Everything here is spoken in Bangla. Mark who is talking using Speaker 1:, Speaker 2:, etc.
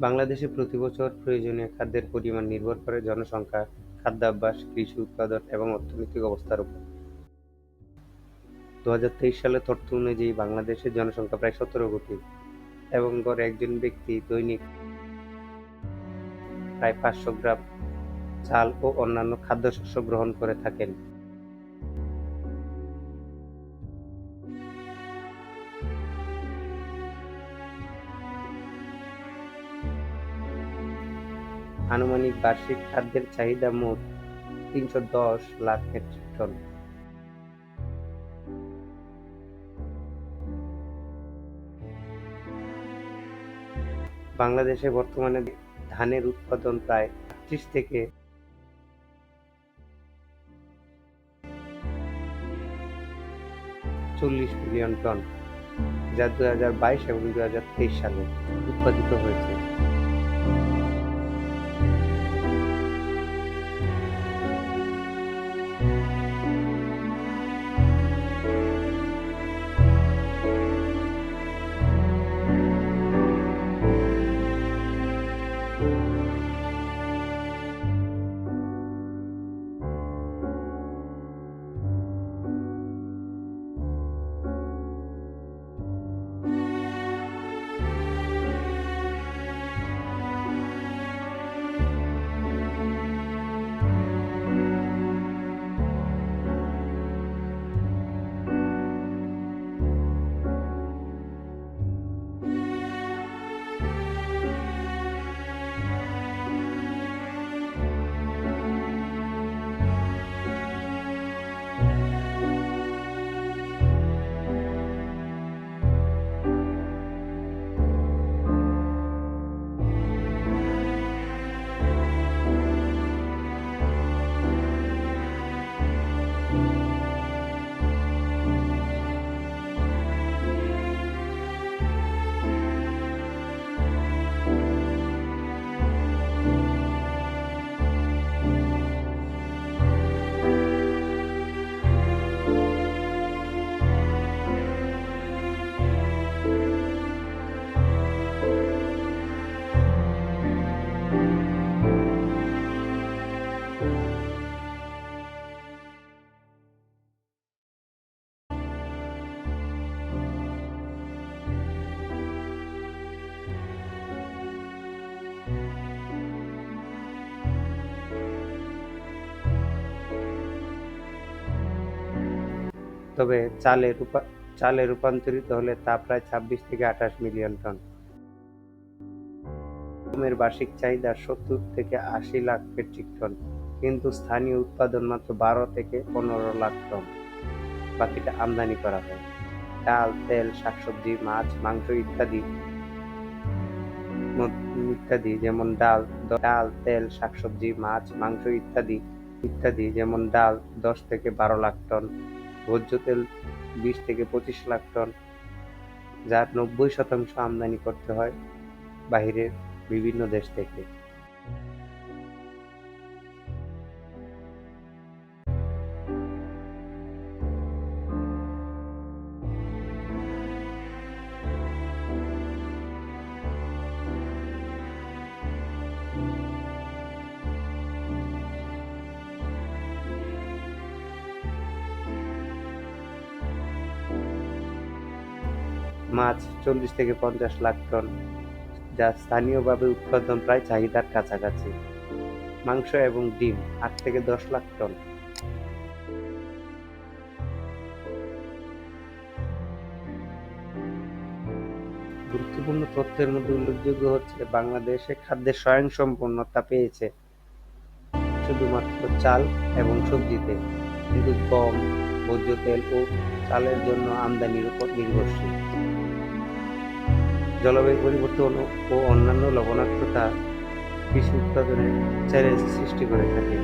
Speaker 1: বাংলাদেশে প্রতি বছর প্রয়োজনীয় খাদ্যের পরিমাণ নির্ভর করে জনসংখ্যা, খাদ্যাভ্যাস, কৃষি উৎপাদন এবং অর্থনৈতিক অবস্থার উপর। দু হাজার তেইশ সালে তথ্য অনুযায়ী বাংলাদেশের জনসংখ্যা প্রায় সতেরো কোটি এবং গড়ে একজন ব্যক্তি দৈনিক প্রায় পাঁচশো গ্রাম চাল ও অন্যান্য খাদ্যশস্য গ্রহণ করে থাকেন। আনুমানিক বার্ষিক খাদ্যের চাহিদা মোট তিনশো দশ লাখ মেট্রিক টন। বাংলাদেশে বর্তমানে ধানের উৎপাদন প্রায় আটত্রিশ থেকে চল্লিশ মিলিয়ন টন, যা দু হাজার বাইশ এবং দু হাজার তেইশ সালে উৎপাদিত হয়েছে তবে চালে রূপা চালে রূপান্তরিত হলে তা প্রায় ছাব্বিশ থেকে আঠাশ মিলিয়ন টন। গমের বার্ষিক চাহিদা সত্তর থেকে আশি লাখ মেট্রিক টন, কিন্তু স্থানীয় উৎপাদন মাত্র বারো থেকে পনেরো লাখ টন। বাকিটা আমদানি করা হয়। ডাল, তেল, শাকসবজি, মাছ, মাংস ইত্যাদি। ইত্যাদি যেমন ডাল ডাল, তেল, শাকসবজি, মাছ, মাংস ইত্যাদি। ইত্যাদি যেমন ডাল, দশ থেকে বারো লাখ টন। ভোজ্য তেল বিশ থেকে পঁচিশ লাখ টন যার নব্বই শতাংশ আমদানি করতে হয় বাহিরের বিভিন্ন দেশ থেকে। মাছ চল্লিশ থেকে পঞ্চাশ লাখ টন, যা স্থানীয়ভাবে উৎপাদন প্রায় চাহিদার কাছাকাছি। মাংস এবং ডিম, আট থেকে দশ লাখ টন। গুরুত্বপূর্ণ তথ্যের মধ্যে উল্লেখযোগ্য হচ্ছে, বাংলাদেশে খাদ্যের স্বয়ংসম্পূর্ণতা পেয়েছে শুধুমাত্র চাল এবং সবজিতে, কিন্তু গম ভোজ্য তেল ও চালের জন্য আমদানির উপর নির্ভরশীল। জলবায়ু পরিবর্তন ও অন্যান্য লবণাক্ততা কৃষি উৎপাদনের চ্যালেঞ্জ সৃষ্টি করে থাকে।